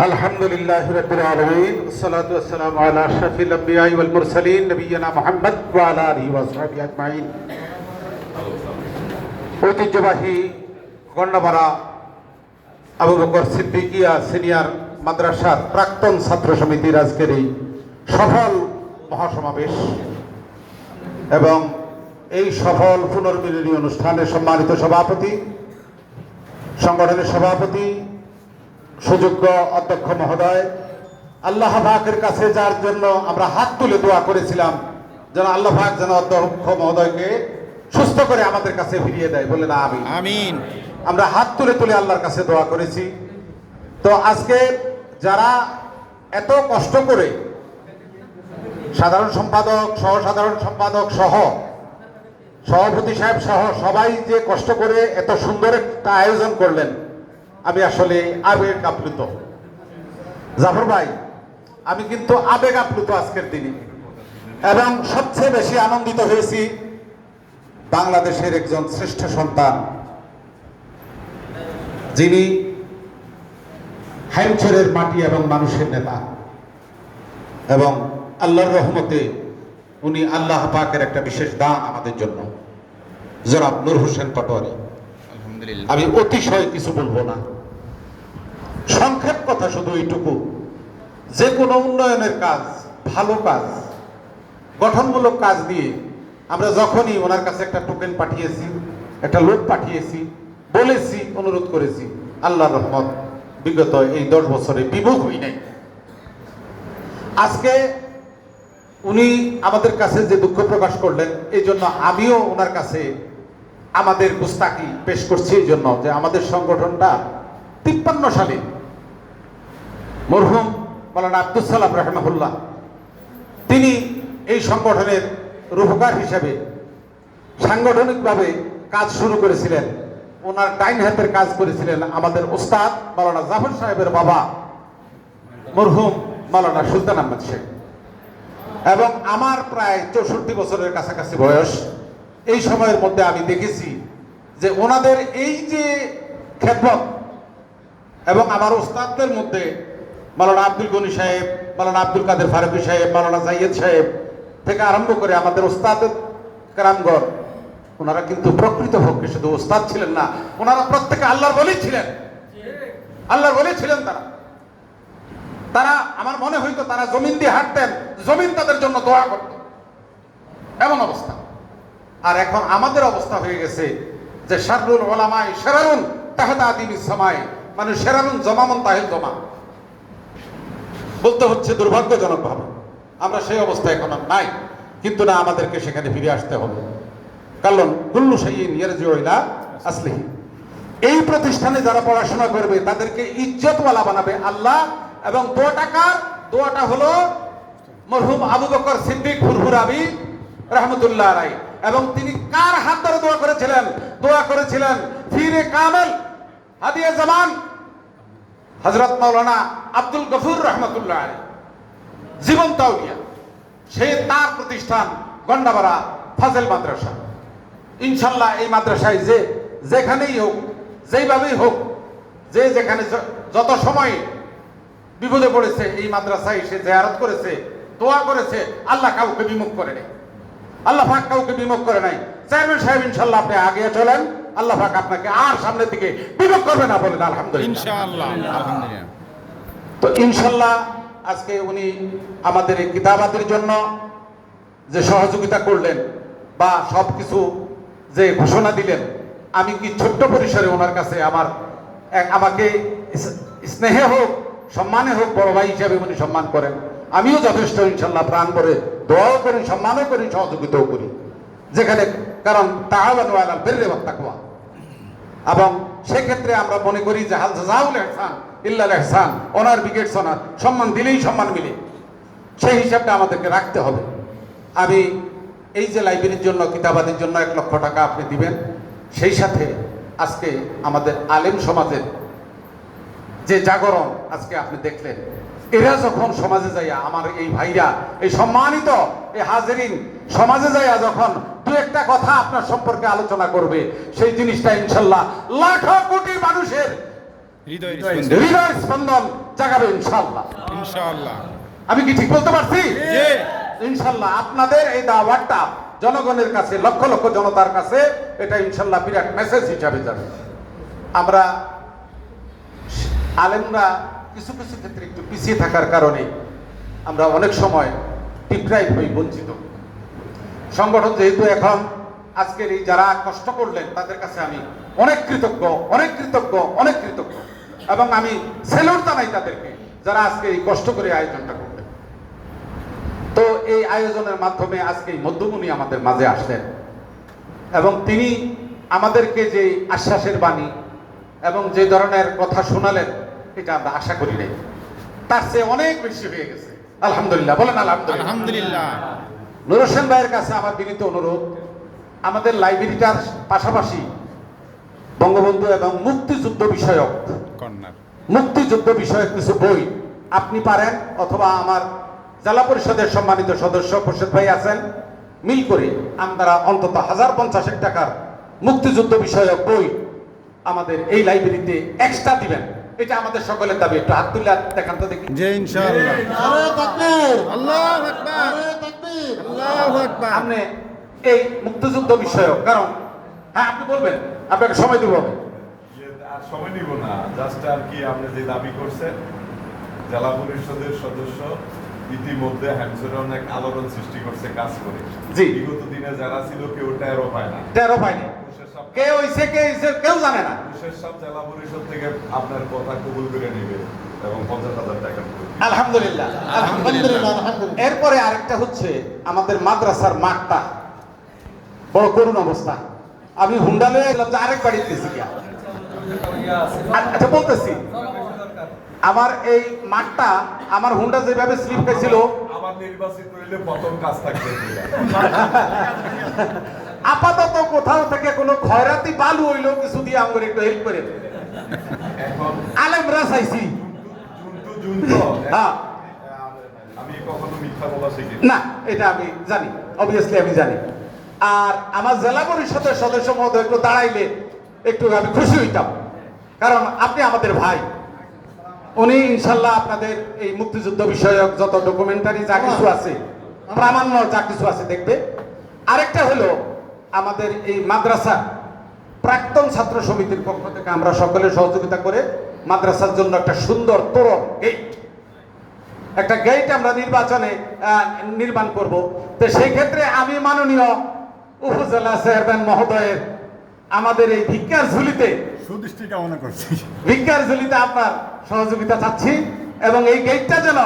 الحمد لله رب العالمين والصلاة والسلام على أشرف الأنبياء والمرسلين نبينا محمد وعلى آله وصحبه أجمعين ঐতিহ্যবাহী গন্ডাপাড়া আবু বকর সিদ্দিকিয়া সিনিয়র মাদ্রাসার প্রাক্তন ছাত্র সমিতির আজকের এই সফল মহাসমাবেশ এবং এই সফল পুনর্মিলনী অনুষ্ঠানে সম্মানিত সভাপতি সংগঠনের সভাপতি সুযোগ্য অধ্যক্ষ মহোদয় আল্লাহ পাকের কাছে যার জন্য আমরা হাত তুলে দোয়া করেছিলাম যেন আল্লাহ পাক যেন অধ্যক্ষ মহোদয়কে সুস্থ করে আমাদের কাছে ফিরিয়ে দেয়। বলে না আমি আমিন। আমরা হাত তুলে তুলে আল্লাহর কাছে দোয়া করেছি। তো আজকে যারা এত কষ্ট করে সাধারণ সম্পাদক সহ সাধারণ সম্পাদক সহ সভাপতি সাহেব সহ সবাই যে কষ্ট করে এত সুন্দর একটা আয়োজন করলেন আমি আসলে আবেগ আপ্লুত। জাফর ভাই আমি কিন্তু আবেগ আপ্লুত আজকের দিনে। এবং সবচেয়ে বেশি আনন্দিত হয়েছি বাংলাদেশের একজন শ্রেষ্ঠ সন্তান যিনি হ্যামচরের মাটি এবং মানুষের নেতা। এবং আল্লাহর রহমতে উনি আল্লাহ পাকের একটা বিশেষ দান আমাদের জন্য। জনাব নূর হোসেন পাটোয়ারি আমি অতিশয় কিছু বলব না। সংক্ষেপ কথা শুধু এইটুকু। যে কোনো উন্নয়নের কাজ, ভালো কাজ, গঠনমূলক কাজ দিয়ে আমরা যখনই ওনার কাছে একটা টোকেন পাঠিয়েছি, একটা লোক পাঠিয়েছি, বলেছি, অনুরোধ করেছি, আল্লাহ রহমত, বিগত এই দশ বছরে বিমুখ হই নাই। আজকে উনি আমাদের কাছে যে দুঃখ প্রকাশ করলেন এই জন্য আমিও ওনার কাছে আমাদের গুস্তাকি পেশ করছি এই জন্য যে আমাদের সংগঠনটা তিপ্পান্ন সালে মরহুম মৌলানা আব্দুল সালাম রহমাহুল্লাহ। তিনি এই সংগঠনের রূপকার হিসেবে সাংগঠনিকভাবে কাজ শুরু করেছিলেন। ওনার ডাইন হাতের কাজ করেছিলেন আমাদের ওস্তাদ মৌলানা জাফর সাহেবের বাবা মরহুম মৌলানা সুলতান আহমদ শেখ। এবং আমার প্রায় চৌষট্টি বছরের কাছাকাছি বয়স। এই সময়ের মধ্যে আমি দেখেছি যে ওনাদের এই যে খেদমত এবং আমার ওস্তাদদের মধ্যে মালানা আব্দুল গনি সাহেব, মালানা আব্দুল কাদের ফারুকি সাহেব, মালানা জাইয়েদ সাহেব থেকে আরম্ভ করে আমাদের ওস্তাদ কারামগড় ওনারা কিন্তু প্রকৃত পক্ষে শুধু ওস্তাদ ছিলেন না, ওনারা প্রত্যেকে আল্লাহর বলি ছিলেন। আল্লাহর বলি ছিলেন তারা। তারা, আমার মনে হইতো তারা জমিন দিয়ে হাঁটতেন, জমিন তাদের জন্য দোয়া করত এমন অবস্থা। আর এখন আমাদের অবস্থা হয়ে গেছে যে শারুল ওলামাই সেরারুন তাহেদা আদিমি সামাই মানে সেরারুন জমামন তাহেল জমা। বলতে হচ্ছে দুর্ভাগ্যজনক ভাবে। আমরা সেই অবস্থা এখন আর নাই। কিন্তু না, আমাদেরকে সেখানে ফিরে আসতে হবে। কারণ কুল্লু সাইন আসলিহি। এই প্রতিষ্ঠানে যারা পড়াশোনা করবে, তাদেরকে ইজ্জতওয়ালা বানাবে আল্লাহ। এবং দোয়াটাকার, দোয়াটা হলো মরহুম আবু বকর সিদ্দিক ফুরফুরাবি রহমতুল্লাহ রাই এবং তিনি কার হাত ধরে দোয়া করেছিলেন? দোয়া করেছিলেন ফিরে কামেল হাদিয়ে জামান হজরত মৌলানা আব্দুল গফুর রহমতুল্লাহ আলী জীবন্ত আউলিয়া। সে তার প্রতিষ্ঠান গন্ডাবাড়া ফাজেল মাদ্রাসা। ইনশাল্লাহ এই মাদ্রাসায় যে যেখানেই হোক, যেইভাবেই হোক, যে যেখানে যত সময় বিপদে পড়েছে, এই মাদ্রাসায় সে জেয়ারত করেছে, দোয়া করেছে, আল্লাহ কাউকে বিমুখ করে নেই। আল্লাহ পাক কাউকে বিমুখ করে নাই। চেয়ারম্যান সাহেব ইনশাল্লাহ আপনি আগে চলেন। আল্লাহ পাক আপনাকে আর সামনের দিকে বিমুখ করবে না বলেন আলহামদুলিল্লাহ। ইনশাআল্লাহ আলহামদুলিল্লাহ। তো ইনশাল্লাহ আজকে উনি আমাদের এই কিতাবাদের জন্য যে সহযোগিতা করলেন বা সব কিছু যে ঘোষণা দিলেন আমি কি ছোট্ট পরিসরে ওনার কাছে আমার এক- আমাকে স্নেহে হোক সম্মানে হোক বড় ভাই হিসাবে উনি সম্মান করেন। আমিও যথেষ্ট ইনশাল্লাহ প্রাণ করে দোয়াও করি সম্মানও করি সহযোগিতাও করি। যেখানে কারণ ওয়ালাল বেররে তাকওয়া। এবং সেক্ষেত্রে আমরা মনে করি যে, হাল জাজাউল এহসান ইল্লাল এহসান ওনার বিকেট সোনার সম্মান দিলেই সম্মান মিলে। সেই হিসাবটা আমাদেরকে রাখতে হবে। আমি এই যে লাইব্রেরির জন্য, কিতাবাদের জন্য এক লক্ষ টাকা আপনি দিবেন, সেই সাথে আজকে আমাদের আলেম সমাজের যে জাগরণ আজকে আপনি দেখলেন এরা যখন সমাজে যাইয়া আমার এই ভাইরা এই সম্মানিত এই হাজারিন সমাজে যাইয়া যখন দু একটা কথা আপনার সম্পর্কে আলোচনা করবে সেই জিনিসটা ইনশাল্লাহ লাখ কোটি মানুষের হৃদয় স্পন্দন। জাগাবে ইনশাল্লাহ। ইনশাআল্লাহ আমি কি ঠিক বলতে পারছি। ইনশাল্লাহ আপনাদের এই দাওয়াতটা জনগণের কাছে লক্ষ লক্ষ জনতার কাছে এটা ইনশাল্লাহ বিরাট মেসেজ হিসাবে যাবে। আমরা আলেমরা কিছু কিছু ক্ষেত্রে একটু পিছিয়ে থাকার কারণে আমরা অনেক সময় ডিপ্রাইভ হই, বঞ্চিত। সংগঠন যেহেতু এখন আজকের এই যারা কষ্ট করলেন, তাদের কাছে আমি অনেক কৃতজ্ঞ অনেক কৃতজ্ঞ অনেক কৃতজ্ঞ। এবং আমি সেলুট জানাই তাদেরকে যারা আজকে এই কষ্ট করে আয়োজনটা করলেন। তো এই আয়োজনের মাধ্যমে আজকে এই মধ্যমণি আমাদের মাঝে আসলেন। এবং তিনি আমাদেরকে যে আশ্বাসের বাণী এবং যে ধরনের কথা শোনালেন এটা আমরা আশা করি নাই। তার চেয়ে অনেক বেশি হয়ে গেছে। আলহামদুলিল্লাহ বলেন আলহামদুলিল্লাহ। আলহামদুলিল্লাহ। নুর হোসেন ভাইয়ের কাছে আমার বিনীত অনুরোধ আমাদের লাইব্রেরিটার পাশাপাশি বঙ্গবন্ধু এবং মুক্তিযুদ্ধ বিষয়ক মুক্তিযুদ্ধ বিষয়ক কিছু বই আপনি পারেন অথবা আমার জেলা পরিষদের সম্মানিত সদস্য খোরশেদ ভাই আছেন মিল করে আমরা অন্তত হাজার পঞ্চাশেক টাকার মুক্তিযুদ্ধ বিষয়ক বই আমাদের এই লাইব্রেরিতে এক্সট্রা দিবেন। এটা আমাদের সকলের দাবি। একটু হাত তুলে দেখান তো দেখি। জি ইনশাআল্লাহ। আল্লাহু আকবার। আল্লাহু আকবার। আপনি এই মুক্তিযুদ্ধ বিষয়ক কারণ হ্যাঁ আপনি বলবেন আপনাকে সময় দেবো। সময় নিব না। জাস্ট আর কি আপনি যে দাবি করছেন জেলা পরিষদের সদস্য ইতিমধ্যে হ্যামসের অনেক আলোড়ন সৃষ্টি করছে কাজ করে। জি। বিগত দিনে যারা ছিল কেউ টেরও পায় না। কুশের সাপ কে হইছে কে হইছে কেউ জানে না। জেলা পরিষদ থেকে আপনার কথা কবুল করে নেবে এবং পঞ্চাশ হাজার টাকা আলহামদুলিল্লাহ আলহামদুলিল্লাহ। এরপরে আরেকটা হচ্ছে আমাদের মাদ্রাসার মাঠটা। বড় করুণ অবস্থা। আমি হুন্ডা লয়ে এলাম যে আরেক গিয়া। আচ্ছা বলতেছি। আমার এই মাঠটা আমার হুন্ডা যেভাবে স্লিপ খাইছিল। আমার নির্বাচিত হইলে প্রথম কাজ থাকবে আপাতত কোথাও থেকে কোনো খয়রাতি বালু হইলেও কিছু দিয়ে আমার একটু হেল্প করে আলেমরা চাইছি। হ্যাঁ। না এটা আমি জানি অবভিয়াসলি আমি জানি। আর আমার জেলা পরিষদের সদস্য মহোদয় একটু দাঁড়াইলে একটু আমি খুশি হইতাম। কারণ আপনি আমাদের ভাই। উনি ইনশাল্লাহ আপনাদের এই মুক্তিযুদ্ধ বিষয়ক যত ডকুমেন্টারি যা কিছু আছে প্রামাণ্য যা কিছু আছে দেখবে। আরেকটা হলো আমাদের এই মাদ্রাসা প্রাক্তন ছাত্র সমিতির পক্ষ থেকে আমরা সকলে সহযোগিতা করে মাদ্রাসার জন্য একটা সুন্দর তোরণ গেট একটা গেট আমরা নির্বাচনে নির্মাণ করব। তো সেই ক্ষেত্রে আমি মাননীয় উপজেলা চেয়ারম্যান মহোদয়ের আমাদের এই ভিক্ষার ঝুলিতে সুদৃষ্টি কামনা করছি। ভিক্ষার ঝুলিতে আপনার সহযোগিতা চাচ্ছি এবং এই গেটটা যেন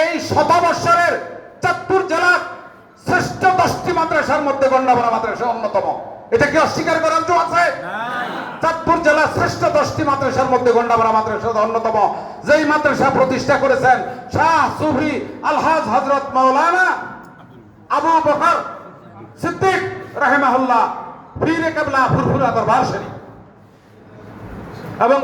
এই শতবৎসরের চাঁদপুর জেলার শ্রেষ্ঠ দশটি মাদ্রাসার মধ্যে গণ্যমান্য মাদ্রাসা অন্যতম। এটা কি অস্বীকার করার জন্য আছে? চাঁদপুর জেলার শ্রেষ্ঠ দশটি মাদ্রাসার মধ্যে গন্ডামারা মাদ্রাসা অন্যতম। যেই মাদ্রাসা প্রতিষ্ঠা করেছেন শাহ সুফি আলহাজ হজরত মৌলানা আবু বকর সিদ্দিক রাহেমাহুল্লাহ ফিরে কেবলা ফুরফুরা দরবার শরীফ। এবং